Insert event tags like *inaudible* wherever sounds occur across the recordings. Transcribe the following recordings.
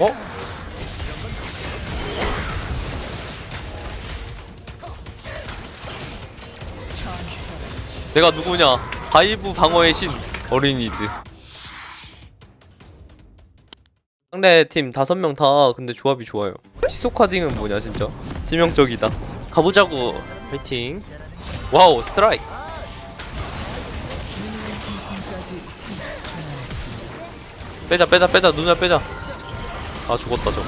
어? 내가 누구냐? 바이브 방어의 신 어린이즈. 상대 팀 다섯 명 다 근데 조합이 좋아요. 시소카딩은 뭐냐 진짜? 치명적이다. 가보자고. 화이팅. 와우 스트라이크. 빼자 빼자 빼자 누나 빼자. 아 죽었다 저거.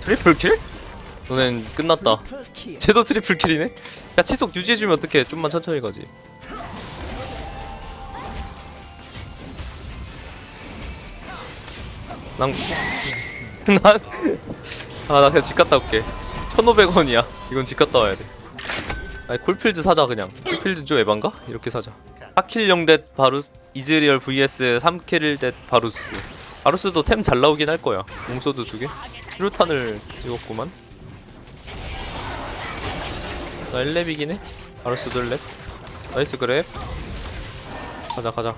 트리플킬. 너넨 끝났다. 쟤도 트리플 킬이네? 야 치속 유지해주면 어떡해? 좀만 천천히 가지. 난... *laughs* 난... 아 나 그냥 집 갔다 올게. 1500원이야. 이건 집 갔다 와야 돼. 아니 콜필드 사자 그냥. 콜필드 좀 에반가? 이렇게 사자. 4킬 0렛 바루스 이즈리얼 vs 3킬 렛 바루스. 바루스도 템 잘 나오긴 할 거야. 몽소드 두개? 수류탄을 찍었구만 나 1렙이긴 해. 바루스 둘렙 나이스 그랩. 가자 가자.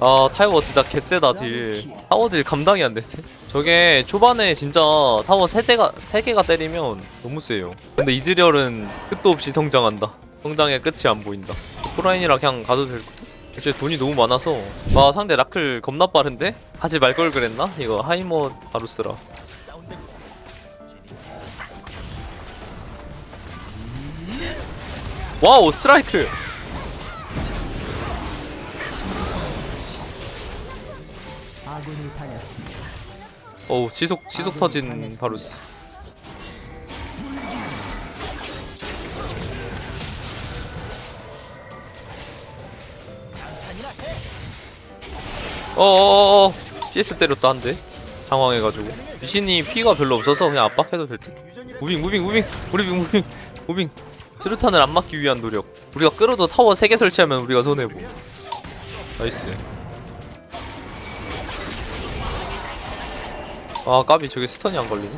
아 타이워 진짜 개쎄다 딜. 타워 딜 감당이 안 되지. 저게 초반에 진짜 타워 3대가 3개가 때리면 너무 세요. 근데 이즈리얼은 끝도 없이 성장한다. 성장의 끝이 안 보인다. 프라인이라 그냥 가도 될 것 애초에 돈이 너무 많아서 와 상대 라클 겁나 빠른데? 하지 말 걸 그랬나? 이거 하이머 바루스라 와우 스트라이크. 어우 지속 지속 터진 바루스 어어어어. CS 때렸다 한대. 당황해가지고. 미신이 피가 별로 없어서 그냥 압박해도 될듯. 무빙 무빙 무빙. 무빙 무빙 무빙. 스루탄을 안 맞기 위한 노력. 우리가 끌어도 타워 3개 설치하면 우리가 손해보 나이스. 아 까비 저게 스턴이 안 걸리네.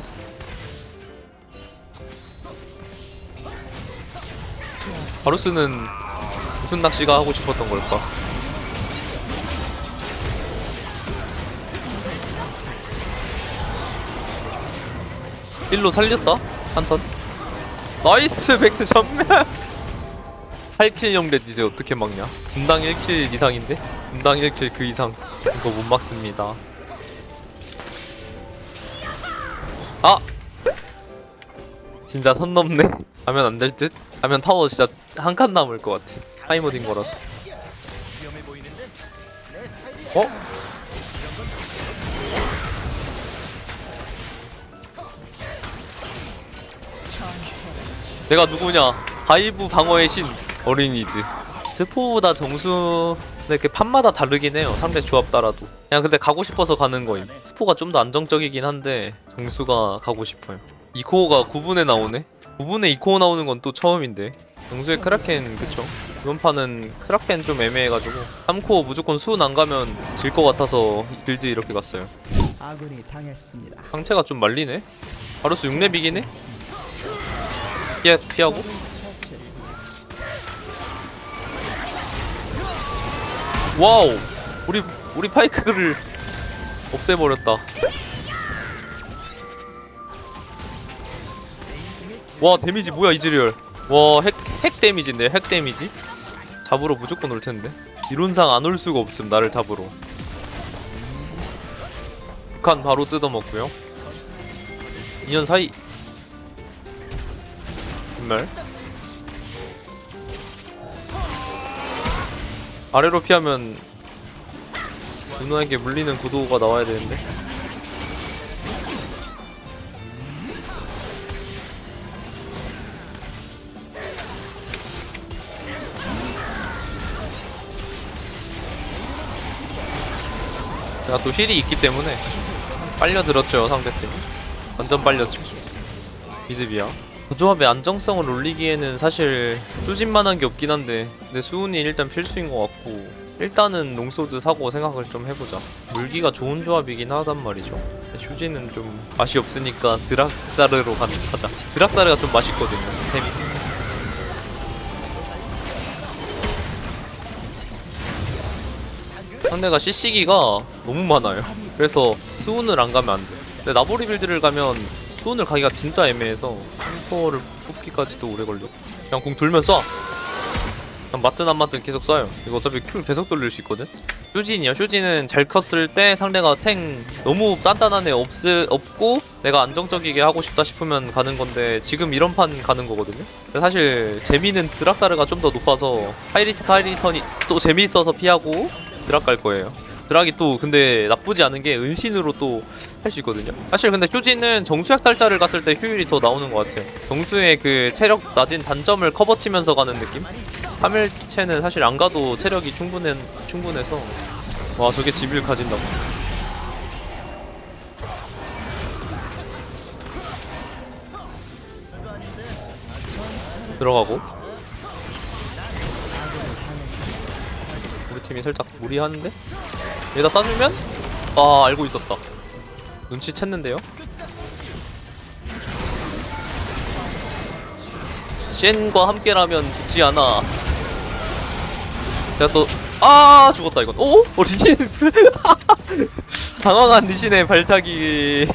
바루스는 무슨 낚시가 하고 싶었던 걸까 일로 살렸다 한턴 나이스 *laughs* 백스 전멸 8킬 0렛 이제 어떻게 막냐 분당 1킬 이상인데 분당 1킬 그 이상 이거 못 막습니다 아! 진짜 선 넘네. *laughs* 하면 안 될 듯? 하면 타워 진짜 한 칸 남을 것 같아. 타이머딘 거라서. 어? 내가 누구냐? 바이브 방어의 신 어린이즈. 스포보다 정수 근데 이렇게 판마다 다르긴 해요. 상대 조합 따라도. 그냥 근데 가고 싶어서 가는 거임. 스포가 좀 더 안정적이긴 한데 정수가 가고 싶어요. 이코어가 9분에 나오네. 9분에 이코어 나오는 건 또 처음인데. 정수의 크라켄 그쵸? 이번 판은 크라켄 좀 애매해가지고 3코어 무조건 수은 안 가면 질 것 같아서 빌드 이렇게 갔어요. 아군이 당했습니다. 상체가 좀 말리네. 바루스 6렙이긴 해. 피해, 피하고. 처치했습니다. 와우 우리 우리 파이크를 없애버렸다. 와 데미지 뭐야 이즈리얼. 와핵 핵 데미지인데 핵 데미지? 잡으러 무조건 올 텐데. 이론상 안 올 수가 없음 나를 잡으러. 북한 바로 뜯어먹고요. 2년 사이 정말 아래로 피하면 누나에게 물리는 구도가 나와야 되는데. 제가 또 힐이 있기 때문에 빨려들었죠 상대팀. 완전 빨렸죠. 이즈비야 그 조합의 안정성을 올리기에는 사실 수진만한 게 없긴 한데 근데 수운이 일단 필수인 것 같고 일단은 롱소드 사고 생각을 좀 해보자. 물기가 좋은 조합이긴 하단 말이죠. 휴지는 좀 맛이 없으니까 드락사르로 가자. 드락사르가 좀 맛있거든요 템이. 상대가 CC기가 너무 많아요. 그래서 수운을 안 가면 안돼. 근데 나보리 빌드를 가면 수운을 가기가 진짜 애매해서 템포를 뽑기까지도 오래 걸려 그냥 공 돌면 쏴 그냥 맞든 안 맞든 계속 쏴요. 이거 어차피 큐 계속 돌릴 수 있거든? 쇼진이요. 쇼진은 잘 컸을 때 상대가 탱 너무 단단한 애 없, 없고 내가 안정적이게 하고 싶다 싶으면 가는 건데 지금 이런 판 가는 거거든요. 사실 재미는 드락사르가 좀 더 높아서 하이리스크 하이리턴이 또 재미있어서 피하고 드락 갈 거예요 드락이 또 근데 나쁘지 않은 게 은신으로 또 할 수 있거든요. 사실 근데 효진은 정수약 달자를 갔을 때 효율이 더 나오는 것 같아요. 정수의 그 체력 낮은 단점을 커버치면서 가는 느낌? 3일체는 사실 안 가도 체력이 충분해, 충분해서 와 저게 집을 가진다고? 들어가고 우리 팀이 살짝 무리하는데? 얘다 쏴주면? 아 알고 있었다 눈치챘는데요? 쉔과 함께라면 죽지 않아 내가 또 아 죽었다 이건 오? 어 리신 *laughs* 당황한 리신의 발차기는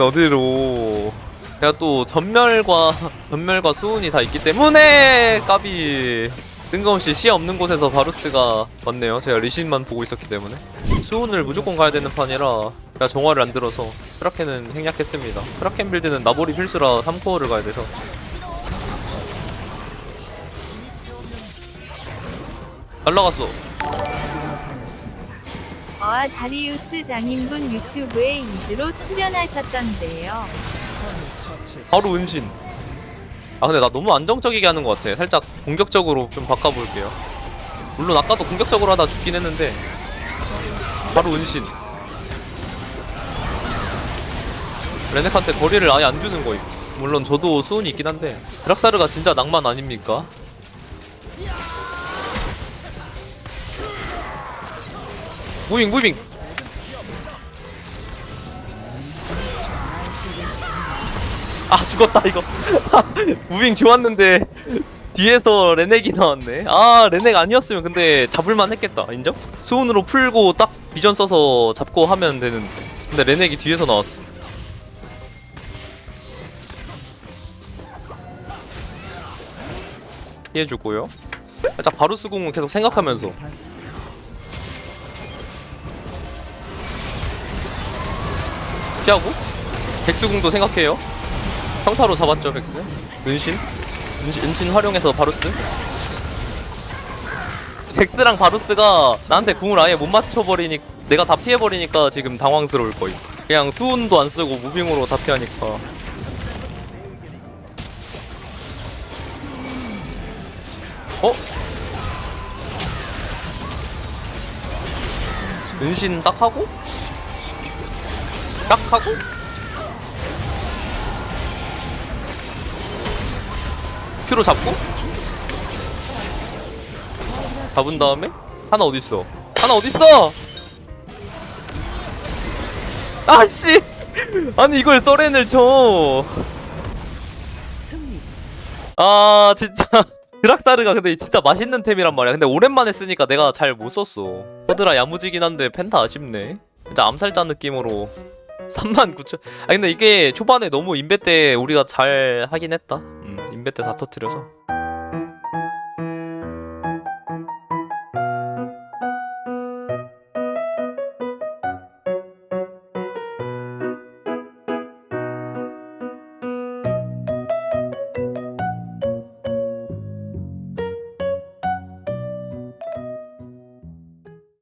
어디로 내가 또 전멸과 전멸과 수운이 다 있기 때문에 까비 뜬금없이 시야 없는 곳에서 바루스가 왔네요. 제가 리신만 보고 있었기 때문에. 수운을 무조건 가야 되는 판이라 제가 정화를 안 들어서 크라켄은 행약했습니다. 크라켄 빌드는 나보리 필수라 3코어를 가야 돼서. 날라갔어. 어아 다리우스 장인분 유튜브에 이즈로 출연하셨던데요. 바로 은신 아 근데 나 너무 안정적이게 하는 것 같아. 살짝 공격적으로 좀 바꿔볼게요. 물론 아까도 공격적으로 하다 죽긴 했는데. 바로 은신. 레넥한테 거리를 아예 안 주는 거임. 물론 저도 수운이 있긴 한데. 드락사르가 진짜 낭만 아닙니까? 무빙 무빙 아 죽었다 이거. *laughs* 무빙 좋았는데 뒤에서 레넥이 나왔네. 아 레넥 아니었으면 근데 잡을만 했겠다. 인정? 수운으로 풀고 딱 비전 써서 잡고 하면 되는데. 근데 레넥이 뒤에서 나왔어. 피해주고요. 살짝 바루스 궁은 계속 생각하면서. 피하고? 백수궁도 생각해요 평타로 잡았죠 백스? 은신? 은신, 은신 활용해서 바루스? 백스랑 바루스가 나한테 궁을 아예 못 맞춰버리니 내가 다 피해버리니까 지금 당황스러울 거임. 그냥 수운도 안 쓰고 무빙으로 다 피하니까. 어? 은신 딱 하고? 딱 하고 큐로 잡고 잡은 다음에 하나 어딨어? 하나 어딨어? 아씨! 아니 이걸 떠렌을 쳐. 승리. 아 진짜. *laughs* 드락사르가 근데 진짜 맛있는 템이란 말이야. 근데 오랜만에 쓰니까 내가 잘 못 썼어. 허드라 야무지긴 한데 펜타 아쉽네. 진짜 암살자 느낌으로 *laughs* 39,000아 근데 이게 초반에 너무 인베 때 우리가 잘 하긴 했다 음, 인베 때다 터트려서